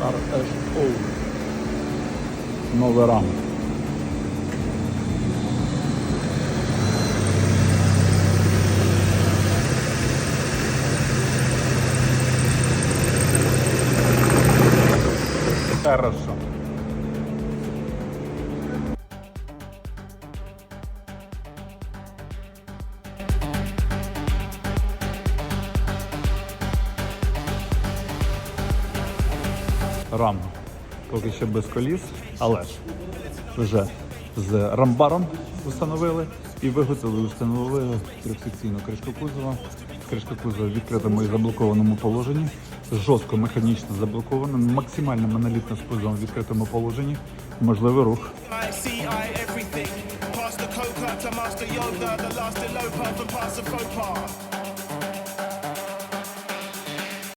RSO. Новий ранг. Хорошо. Рам. Поки що без коліс, але вже з рамбаром встановили і виготовили, встановили трьохсекційну кришку кузова. Кришка кузова в відкритому і заблокованому положенні, жорстко механічно заблокована, максимально монолітно з кузовом в відкритому положенні. Можливий рух. I